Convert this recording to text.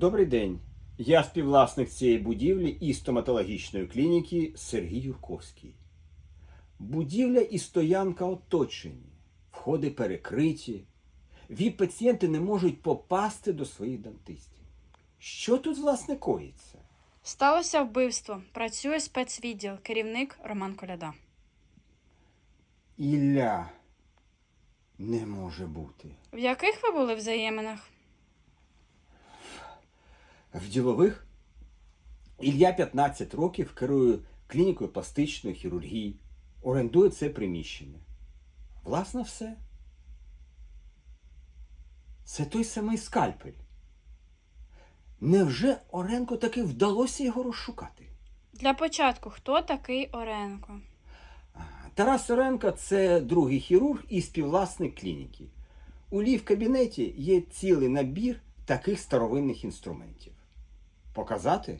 Добрий день. Я співвласник цієї будівлі і стоматологічної клініки Сергій Юрковський. Будівля і стоянка оточені, входи перекриті. ВІП-пацієнти не можуть попасти до своїх дантистів. Що тут, власне, коїться? Сталося вбивство. Працює спецвідділ, керівник Роман Коляда. Ілля не може бути. В яких ви були взаєминах? В ділових Ілля 15 років керує клінікою пластичної хірургії, орендує це приміщення. Власне, все. Це той самий скальпель. Невже Оренко таки вдалося його розшукати? Для початку, хто такий Оренко? Тарас Оренко це другий хірург і співвласник клініки. У Лі в кабінеті є цілий набір таких старовинних інструментів. Показати?